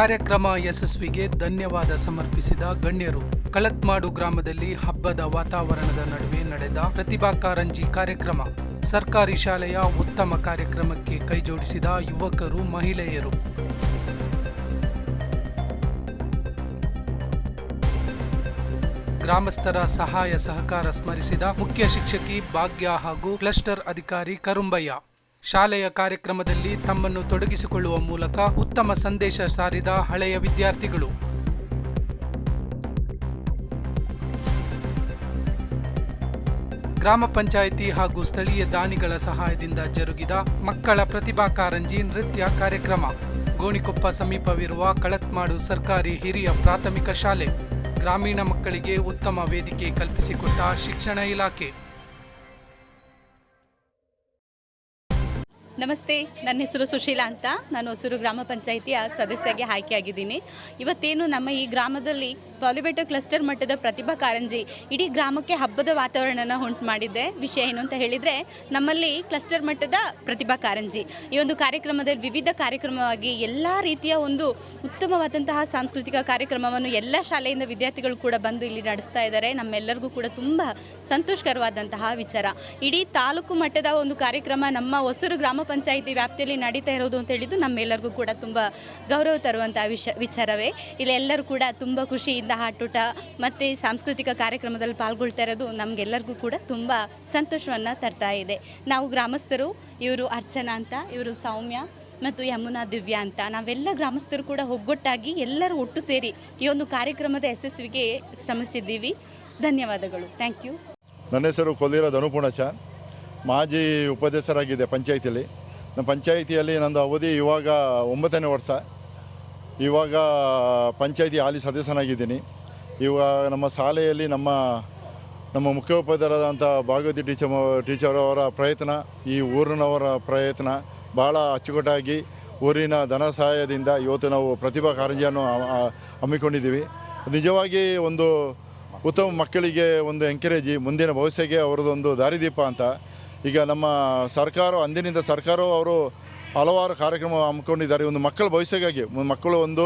ಕಾರ್ಯಕ್ರಮ ಯಶಸ್ವಿಗೆ ಧನ್ಯವಾದ ಸಮರ್ಪಿಸಿದ ಗಣ್ಯರು. ಕಳತ್ಮಾಡು ಗ್ರಾಮದಲ್ಲಿ ಹಬ್ಬದ ವಾತಾವರಣದ ನಡುವೆ ನಡೆದ ಪ್ರತಿಭಾ ಕಾರಂಜಿ ಕಾರ್ಯಕ್ರಮ. ಸರ್ಕಾರಿ ಶಾಲೆಯ ಉತ್ತಮ ಕಾರ್ಯಕ್ರಮಕ್ಕೆ ಕೈಜೋಡಿಸಿದ ಯುವಕರು, ಮಹಿಳೆಯರು. ಗ್ರಾಮಸ್ಥರ ಸಹಾಯ ಸಹಕಾರ ಸ್ಮರಿಸಿದ ಮುಖ್ಯ ಶಿಕ್ಷಕಿ ಭಾಗ್ಯ ಹಾಗೂ ಕ್ಲಸ್ಟರ್ ಅಧಿಕಾರಿ ಕರುಂಬಯ್ಯ. ಶಾಲೆಯ ಕಾರ್ಯಕ್ರಮದಲ್ಲಿ ತಮ್ಮನ್ನು ತೊಡಗಿಸಿಕೊಳ್ಳುವ ಮೂಲಕ ಉತ್ತಮ ಸಂದೇಶ ಸಾರಿದ ಹಳೆಯ ವಿದ್ಯಾರ್ಥಿಗಳು. ಗ್ರಾಮ ಪಂಚಾಯಿತಿ ಹಾಗೂ ಸ್ಥಳೀಯ ದಾನಿಗಳ ಸಹಾಯದಿಂದ ಜರುಗಿದ ಮಕ್ಕಳ ಪ್ರತಿಭಾ ಕಾರಂಜಿ ನೃತ್ಯ ಕಾರ್ಯಕ್ರಮ. ಗೋಣಿಕೊಪ್ಪ ಸಮೀಪವಿರುವ ಕಳತ್ಮಾಡು ಸರ್ಕಾರಿ ಹಿರಿಯ ಪ್ರಾಥಮಿಕ ಶಾಲೆ. ಗ್ರಾಮೀಣ ಮಕ್ಕಳಿಗೆ ಉತ್ತಮ ವೇದಿಕೆ ಕಲ್ಪಿಸಿಕೊಟ್ಟ ಶಿಕ್ಷಣ ಇಲಾಖೆ. ನಮಸ್ತೆ, ನನ್ನ ಹೆಸರು ಸುಶೀಲಾ ಅಂತ. ನಾನು ಹೊಸೂರು ಗ್ರಾಮ ಪಂಚಾಯಿತಿಯ ಸದಸ್ಯಗೆ ಆಯ್ಕೆಯಾಗಿದ್ದೀನಿ. ಇವತ್ತೇನು ನಮ್ಮ ಈ ಗ್ರಾಮದಲ್ಲಿ ಪಾಲಿಬೇಟ ಕ್ಲಸ್ಟರ್ ಮಟ್ಟದ ಪ್ರತಿಭಾ ಕಾರಂಜಿ ಇಡೀ ಗ್ರಾಮಕ್ಕೆ ಹಬ್ಬದ ವಾತಾವರಣನ ಉಂಟು ಮಾಡಿದ್ದೆ ವಿಷಯ ಏನು ಅಂತ ಹೇಳಿದರೆ, ನಮ್ಮಲ್ಲಿ ಕ್ಲಸ್ಟರ್ ಮಟ್ಟದ ಪ್ರತಿಭಾ ಕಾರಂಜಿ. ಈ ಒಂದು ಕಾರ್ಯಕ್ರಮದಲ್ಲಿ ವಿವಿಧ ಕಾರ್ಯಕ್ರಮವಾಗಿ ಎಲ್ಲ ರೀತಿಯ ಒಂದು ಉತ್ತಮವಾದಂತಹ ಸಾಂಸ್ಕೃತಿಕ ಕಾರ್ಯಕ್ರಮವನ್ನು ಎಲ್ಲ ಶಾಲೆಯಿಂದ ವಿದ್ಯಾರ್ಥಿಗಳು ಕೂಡ ಬಂದು ಇಲ್ಲಿ ನಡೆಸ್ತಾ ಇದ್ದಾರೆ. ನಮ್ಮೆಲ್ಲರಿಗೂ ಕೂಡ ತುಂಬ ಸಂತೋಷಕರವಾದಂತಹ ವಿಚಾರ. ಇಡೀ ತಾಲೂಕು ಮಟ್ಟದ ಒಂದು ಕಾರ್ಯಕ್ರಮ ನಮ್ಮ ಹೊಸೂರು ಗ್ರಾಮ ಪಂಚಾಯಿತಿ ವ್ಯಾಪ್ತಿಯಲ್ಲಿ ನಡೀತಾ ಇರೋದು ಅಂತ ಹೇಳಿದ್ದು ನಮ್ಮೆಲ್ಲರಿಗೂ ಕೂಡ ತುಂಬ ಗೌರವ ತರುವಂತಹ ವಿಷ, ವಿಚಾರವೇ. ಇಲ್ಲಿ ಎಲ್ಲರೂ ಕೂಡ ತುಂಬ ಖುಷಿಯಿಂದ ಆಟೋಟ ಮತ್ತು ಸಾಂಸ್ಕೃತಿಕ ಕಾರ್ಯಕ್ರಮದಲ್ಲಿ ಪಾಲ್ಗೊಳ್ತಾ ಇರೋದು ನಮಗೆಲ್ಲರಿಗೂ ಕೂಡ ತುಂಬ ಸಂತೋಷವನ್ನು ತರ್ತಾ ಇದೆ. ನಾವು ಗ್ರಾಮಸ್ಥರು, ಇವರು ಅರ್ಚನಾ ಅಂತ, ಇವರು ಸೌಮ್ಯ ಮತ್ತು ಯಮುನಾ ದಿವ್ಯಾ ಅಂತ. ನಾವೆಲ್ಲ ಗ್ರಾಮಸ್ಥರು ಕೂಡ ಒಗ್ಗಟ್ಟಾಗಿ ಎಲ್ಲರೂ ಒಟ್ಟು ಸೇರಿ ಈ ಒಂದು ಕಾರ್ಯಕ್ರಮದ ಯಶಸ್ವಿಗೆ ಶ್ರಮಿಸಿದ್ದೀವಿ. ಧನ್ಯವಾದಗಳು. Thank you. ನನ್ನ ಹೆಸರು ಕೊಲ್ಲಿರ ಧನುಪುಣಚ. ಮಾಜಿ ಉಪಾಧ್ಯಕ್ಷರಾಗಿದೆ ಪಂಚಾಯಿತಿಯಲ್ಲಿ. ನಮ್ಮ ಪಂಚಾಯಿತಿಯಲ್ಲಿ ನಂದು ಅವಧಿ ಇವಾಗ ಒಂಬತ್ತನೇ ವರ್ಷ. ಇವಾಗ ಪಂಚಾಯಿತಿ ಹಾಲಿ ಸದಸ್ಯನಾಗಿದ್ದೀನಿ. ಇವಾಗ ನಮ್ಮ ಶಾಲೆಯಲ್ಲಿ ನಮ್ಮ ನಮ್ಮ ಮುಖ್ಯೋಪಾಧ್ಯಾಯರಾದಂಥ ಭಾಗವತಿ ಟೀಚರ್ ಟೀಚರ್ ಅವರ ಪ್ರಯತ್ನ, ಈ ಊರಿನವರ ಪ್ರಯತ್ನ ಭಾಳ ಅಚ್ಚುಕಟ್ಟಾಗಿ ಊರಿನ ಧನ ಸಹಾಯದಿಂದ ಇವತ್ತು ನಾವು ಪ್ರತಿಭಾ ಕಾರಂಜಿಯನ್ನು ಹಮ್ಮಿಕೊಂಡಿದ್ದೀವಿ. ನಿಜವಾಗಿ ಒಂದು ಉತ್ತಮ ಮಕ್ಕಳಿಗೆ ಒಂದು ಎಂಕರೇಜಿ ಮುಂದಿನ ಭವಿಷ್ಯಕ್ಕೆ ಅವರದೊಂದು ದಾರಿದೀಪ ಅಂತ ಈಗ ನಮ್ಮ ಸರ್ಕಾರ ಅಂದಿನಿಂದ ಸರ್ಕಾರವು ಅವರು ಹಲವಾರು ಕಾರ್ಯಕ್ರಮ ಹಮ್ಮಿಕೊಂಡಿದ್ದಾರೆ. ಒಂದು ಮಕ್ಕಳ ಭವಿಷ್ಯಕ್ಕಾಗಿ ಮಕ್ಕಳು ಒಂದು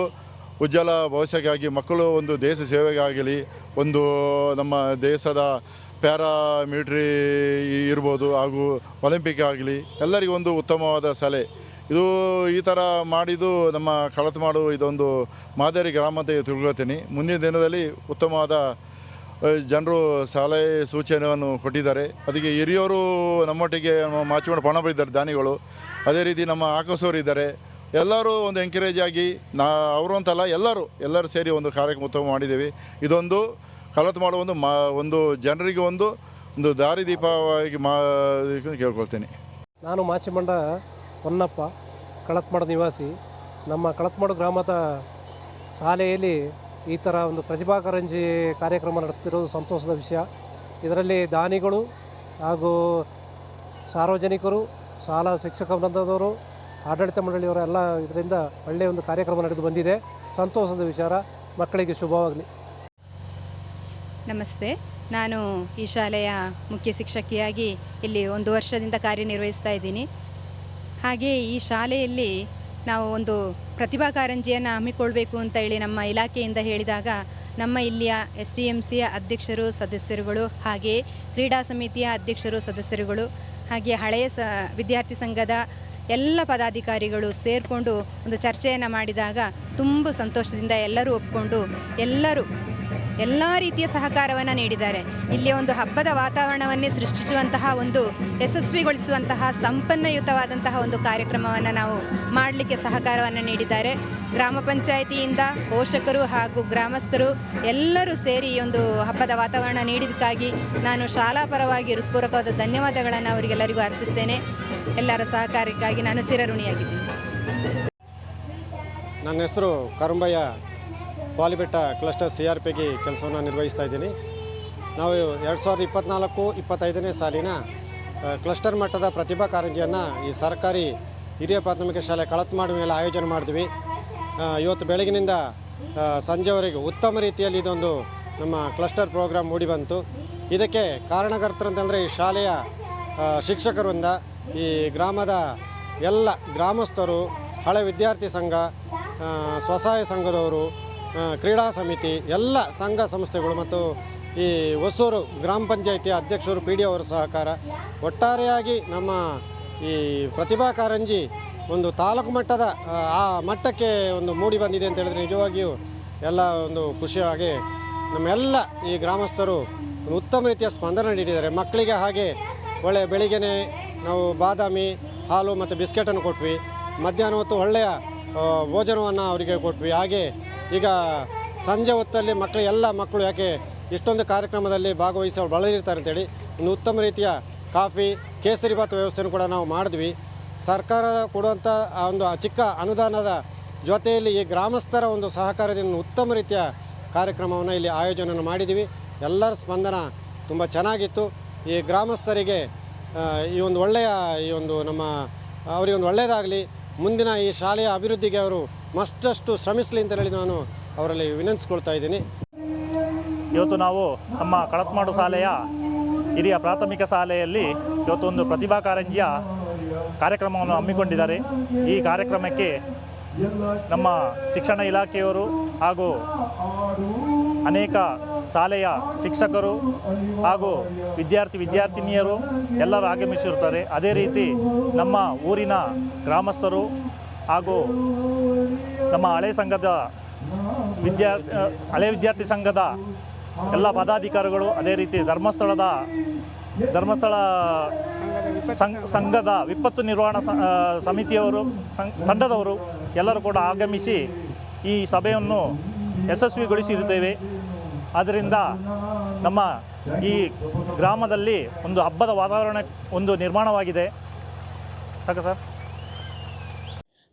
ಉಜ್ವಲ ಭವಿಷ್ಯಕ್ಕಾಗಿ, ಮಕ್ಕಳು ಒಂದು ದೇಶ ಸೇವೆಗಾಗಲಿ, ಒಂದು ನಮ್ಮ ದೇಶದ ಪ್ಯಾರಾ ಮಿಲಿಟ್ರಿ ಇರ್ಬೋದು, ಹಾಗೂ ಒಲಿಂಪಿಕ್ ಆಗಲಿ, ಎಲ್ಲರಿಗೂ ಒಂದು ಉತ್ತಮವಾದ ಸಲಹೆ. ಇದು ಈ ಥರ ಮಾಡಿದ್ದು ನಮ್ಮ ಕಳತ್ಮಾಡು ಇದೊಂದು ಮಾದರಿ ಗ್ರಾಮ ಅಂತ ತಿಳ್ಕೊಳ್ತೀನಿ. ಮುಂದಿನ ದಿನದಲ್ಲಿ ಉತ್ತಮವಾದ ಜನರು ಸಲಹೆ ಸೂಚನೆಯನ್ನು ಕೊಟ್ಟಿದ್ದಾರೆ. ಅದಕ್ಕೆ ಹಿರಿಯವರು ನಮ್ಮೊಟ್ಟಿಗೆ ನಮ್ಮ ಮಾಚಿಕೊಂಡು ಪಣ ಬಳಿದ್ದಾರೆ ದಾನಿಗಳು. ಅದೇ ರೀತಿ ನಮ್ಮ ಆಕಾಶವರು ಇದ್ದಾರೆ. ಎಲ್ಲರೂ ಒಂದು ಎಂಕರೇಜ್ ಆಗಿ ನಾ ಅವರು ಅಂತಲ್ಲ, ಎಲ್ಲರೂ ಎಲ್ಲರೂ ಸೇರಿ ಒಂದು ಕಾರ್ಯಕ್ರಮ ಉತ್ತಮ ಮಾಡಿದ್ದೀವಿ. ಇದೊಂದು ಕಲತ್ ಮಾಡುವ ಒಂದು ಮಾ, ಒಂದು ಜನರಿಗೆ ಒಂದು ಒಂದು ದಾರಿದೀಪವಾಗಿ ಮಾ ಕೇಳ್ಕೊಳ್ತೇನೆ. ನಾನು ಮಾಚಿಮಂಡ ಹೊನ್ನಪ್ಪ ಕಳತ್ಮಾಡ ನಿವಾಸಿ. ನಮ್ಮ ಕಳತ್ಮಾಡು ಗ್ರಾಮದ ಶಾಲೆಯಲ್ಲಿ ಈ ಥರ ಒಂದು ಪ್ರತಿಭಾ ಕಾರಂಜಿ ಕಾರ್ಯಕ್ರಮ ನಡೆಸ್ತಿರೋದು ಸಂತೋಷದ ವಿಷಯ. ಇದರಲ್ಲಿ ದಾನಿಗಳು ಹಾಗೂ ಸಾರ್ವಜನಿಕರು, ಶಾಲಾ ಶಿಕ್ಷಕ ವೃಂದದವರು, ಆಡಳಿತ ಮಂಡಳಿಯವರು ಎಲ್ಲ ಇದರಿಂದ ಒಳ್ಳೆಯ ಒಂದು ಕಾರ್ಯಕ್ರಮ ನಡೆದು ಬಂದಿದೆ. ಸಂತೋಷದ ವಿಚಾರ. ಮಕ್ಕಳಿಗೆ ಶುಭವಾಗಲಿ. ನಮಸ್ತೆ. ನಾನು ಈ ಶಾಲೆಯ ಮುಖ್ಯ ಶಿಕ್ಷಕಿಯಾಗಿ ಇಲ್ಲಿ ಒಂದು ವರ್ಷದಿಂದ ಕಾರ್ಯನಿರ್ವಹಿಸ್ತಾ ಇದ್ದೀನಿ. ಹಾಗೆ ಈ ಶಾಲೆಯಲ್ಲಿ ನಾವು ಒಂದು ಪ್ರತಿಭಾ ಕಾರಂಜಿಯನ್ನು ಹಮ್ಮಿಕೊಳ್ಬೇಕು ಅಂತ ಹೇಳಿ ನಮ್ಮ ಇಲಾಖೆಯಿಂದ ಹೇಳಿದಾಗ ನಮ್ಮ ಇಲ್ಲಿಯ ಎಸ್ ಡಿ ಎಂ ಸಿಯ ಅಧ್ಯಕ್ಷರು, ಸದಸ್ಯರುಗಳು ಹಾಗೆಯೇ ಕ್ರೀಡಾ ಸಮಿತಿಯ ಅಧ್ಯಕ್ಷರು, ಸದಸ್ಯರುಗಳು ಹಾಗೆ ಹಳೆಯ ಸ, ವಿದ್ಯಾರ್ಥಿ ಸಂಘದ ಎಲ್ಲ ಪದಾಧಿಕಾರಿಗಳು ಸೇರಿಕೊಂಡು ಒಂದು ಚರ್ಚೆಯನ್ನು ಮಾಡಿದಾಗ ತುಂಬ ಸಂತೋಷದಿಂದ ಎಲ್ಲರೂ ಒಪ್ಪಿಕೊಂಡು ಎಲ್ಲರೂ ಎಲ್ಲ ರೀತಿಯ ಸಹಕಾರವನ್ನು ನೀಡಿದ್ದಾರೆ. ಇಲ್ಲಿ ಒಂದು ಹಬ್ಬದ ವಾತಾವರಣವನ್ನೇ ಸೃಷ್ಟಿಸುವಂತಹ ಒಂದು ಯಶಸ್ವಿಗೊಳಿಸುವಂತಹ ಸಂಪನ್ನಯುತವಾದಂತಹ ಒಂದು ಕಾರ್ಯಕ್ರಮವನ್ನು ನಾವು ಮಾಡಲಿಕ್ಕೆ ಸಹಕಾರವನ್ನು ನೀಡಿದ್ದಾರೆ. ಗ್ರಾಮ ಪಂಚಾಯಿತಿಯಿಂದ ಪೋಷಕರು ಹಾಗೂ ಗ್ರಾಮಸ್ಥರು ಎಲ್ಲರೂ ಸೇರಿ ಈ ಒಂದು ಹಬ್ಬದ ವಾತಾವರಣ ನೀಡಿದ್ದಕ್ಕಾಗಿ ನಾನು ಶಾಲಾ ಪರವಾಗಿ ಹೃತ್ಪೂರ್ವಕವಾದ ಧನ್ಯವಾದಗಳನ್ನು ಅವರಿಗೆಲ್ಲರಿಗೂ ಅರ್ಪಿಸ್ತೇನೆ. ಎಲ್ಲರ ಸಹಕಾರಕ್ಕಾಗಿ ನಾನು ಚಿರಋಣಿಯಾಗಿದ್ದೀನಿ. ನನ್ನ ಹೆಸರು Karumbaiah. Polibetta cluster C R ಪಿಗೆ ಕೆಲಸವನ್ನು ನಿರ್ವಹಿಸ್ತಾ ಇದ್ದೀನಿ. ನಾವು ಎರಡು ಸಾವಿರದ ಇಪ್ಪತ್ತ್ನಾಲ್ಕು ಇಪ್ಪತ್ತೈದನೇ ಸಾಲಿನ ಕ್ಲಸ್ಟರ್ ಮಟ್ಟದ ಪ್ರತಿಭಾ ಕಾರಂಜಿಯನ್ನು ಈ ಸರ್ಕಾರಿ ಹಿರಿಯ ಪ್ರಾಥಮಿಕ ಶಾಲೆ ಕಳತ್ಮಾಡು ಮೇಲೆ ಆಯೋಜನೆ ಮಾಡಿದ್ವಿ. ಇವತ್ತು ಬೆಳಗಿನಿಂದ ಸಂಜೆವರೆಗೆ ಉತ್ತಮ ರೀತಿಯಲ್ಲಿ ಇದೊಂದು ನಮ್ಮ ಕ್ಲಸ್ಟರ್ ಪ್ರೋಗ್ರಾಮ್ ಮೂಡಿಬಂತು ಇದಕ್ಕೆ ಕಾರಣಕರ್ತರಂತಂದರೆ ಈ ಶಾಲೆಯ ಶಿಕ್ಷಕರಿಂದ ಈ ಗ್ರಾಮದ ಎಲ್ಲ ಗ್ರಾಮಸ್ಥರು, ಹಳೆ ವಿದ್ಯಾರ್ಥಿ ಸಂಘ ಸ್ವಸಹಾಯ ಸಂಘದವರು ಕ್ರೀಡಾ ಸಮಿತಿ ಎಲ್ಲ ಸಂಘ ಸಂಸ್ಥೆಗಳು ಮತ್ತು ಈ ಹೊಸೂರು ಗ್ರಾಮ ಪಂಚಾಯಿತಿ ಅಧ್ಯಕ್ಷರು ಪಿ ಡಿ ಅವರ ಸಹಕಾರ. ಒಟ್ಟಾರೆಯಾಗಿ ನಮ್ಮ ಈ ಪ್ರತಿಭಾ ಕಾರಂಜಿ ಒಂದು ತಾಲೂಕು ಮಟ್ಟದ ಆ, ಮಟ್ಟಕ್ಕೆ ಒಂದು ಮೂಡಿ ಬಂದಿದೆ ಅಂತ ಹೇಳಿದ್ರೆ ನಿಜವಾಗಿಯೂ ಎಲ್ಲ ಒಂದು ಖುಷಿಯಾಗಿ ನಮ್ಮೆಲ್ಲ ಈ ಗ್ರಾಮಸ್ಥರು ಉತ್ತಮ ರೀತಿಯ ಸ್ಪಂದನೆ ನೀಡಿದ್ದಾರೆ. ಮಕ್ಕಳಿಗೆ ಹಾಗೆ ಒಳ್ಳೆಯ ಬೆಳಿಗ್ಗೆ ನಾವು ಬಾದಾಮಿ ಹಾಲು ಮತ್ತು ಬಿಸ್ಕೆಟನ್ನು ಕೊಟ್ವಿ. ಮಧ್ಯಾಹ್ನ ಹೊತ್ತು ಒಳ್ಳೆಯ ಭೋಜನವನ್ನು ಅವರಿಗೆ ಕೊಟ್ವಿ. ಹಾಗೆ ಈಗ ಸಂಜೆ ಹೊತ್ತಲ್ಲಿ ಮಕ್ಕಳು ಎಲ್ಲ ಮಕ್ಕಳು ಯಾಕೆ ಇಷ್ಟೊಂದು ಕಾರ್ಯಕ್ರಮದಲ್ಲಿ ಭಾಗವಹಿಸಿ ಅವ್ರು ಬಳಲಿರ್ತಾರೆ ಅಂತೇಳಿ ಒಂದು ಉತ್ತಮ ರೀತಿಯ ಕಾಫಿ, ಕೇಸರಿ ಭಾತ್ ವ್ಯವಸ್ಥೆಯನ್ನು ಕೂಡ ನಾವು ಮಾಡಿದ್ವಿ. ಸರ್ಕಾರ ಕೊಡುವಂಥ ಒಂದು ಚಿಕ್ಕ ಅನುದಾನದ ಜೊತೆಯಲ್ಲಿ ಈ ಗ್ರಾಮಸ್ಥರ ಒಂದು ಸಹಕಾರದಿಂದ ಉತ್ತಮ ರೀತಿಯ ಕಾರ್ಯಕ್ರಮವನ್ನು ಇಲ್ಲಿ ಆಯೋಜನೆಯನ್ನು ಮಾಡಿದ್ದೀವಿ. ಎಲ್ಲರ ಸ್ಪಂದನ ತುಂಬ ಚೆನ್ನಾಗಿತ್ತು. ಈ ಗ್ರಾಮಸ್ಥರಿಗೆ ಈ ಒಂದು ಒಳ್ಳೆಯ ಈ ಒಂದು ನಮ್ಮ, ಅವರಿಗೆ ಒಂದು ಒಳ್ಳೆಯದಾಗಲಿ. ಮುಂದಿನ ಈ ಶಾಲೆಯ ಅಭಿವೃದ್ಧಿಗೆ ಅವರು ಮತ್ತಷ್ಟು ಶ್ರಮಿಸಲಿ ಅಂತ ಹೇಳಿ ನಾನು ಅವರಲ್ಲಿ ವಿನಂತಿಸ್ಕೊಳ್ತಾ ಇದ್ದೀನಿ. ಇವತ್ತು ನಾವು ನಮ್ಮ ಕಳತ್ಮಾಡು ಶಾಲೆಯ ಹಿರಿಯ ಪ್ರಾಥಮಿಕ ಶಾಲೆಯಲ್ಲಿ ಇವತ್ತು ಒಂದು ಪ್ರತಿಭಾ ಕಾರಂಜಿಯ ಕಾರ್ಯಕ್ರಮವನ್ನು ಹಮ್ಮಿಕೊಂಡಿದ್ದಾರೆ. ಈ ಕಾರ್ಯಕ್ರಮಕ್ಕೆ ನಮ್ಮ ಶಿಕ್ಷಣ ಇಲಾಖೆಯವರು ಹಾಗೂ ಅನೇಕ ಶಾಲೆಯ ಶಿಕ್ಷಕರು ಹಾಗೂ ವಿದ್ಯಾರ್ಥಿ ವಿದ್ಯಾರ್ಥಿನಿಯರು ಎಲ್ಲರೂ ಆಗಮಿಸಿರುತ್ತಾರೆ. ಅದೇ ರೀತಿ ನಮ್ಮ ಊರಿನ ಗ್ರಾಮಸ್ಥರು ಹಾಗೂ ನಮ್ಮ ಹಳೆ ಸಂಘದ ವಿದ್ಯಾ ಹಳೆ ವಿದ್ಯಾರ್ಥಿ ಸಂಘದ ಎಲ್ಲ ಪದಾಧಿಕಾರಿಗಳು ಅದೇ ರೀತಿ ಧರ್ಮಸ್ಥಳದ, ಧರ್ಮಸ್ಥಳ ಸಂಘ, ಸಂಘದ ವಿಪತ್ತು ನಿರ್ವಹಣಾ ಸಮಿತಿಯವರು ತಂಡದವರು ಎಲ್ಲರೂ ಕೂಡ ಆಗಮಿಸಿ ಈ ಸಭೆಯನ್ನು ಯಶಸ್ವಿಗೊಳಿಸಿರುತ್ತೇವೆ. ಆದ್ದರಿಂದ ನಮ್ಮ ಈ ಗ್ರಾಮದಲ್ಲಿ ಒಂದು ಹಬ್ಬದ ವಾತಾವರಣ ಒಂದು ನಿರ್ಮಾಣವಾಗಿದೆ. ಸಾಕ ಸರ್?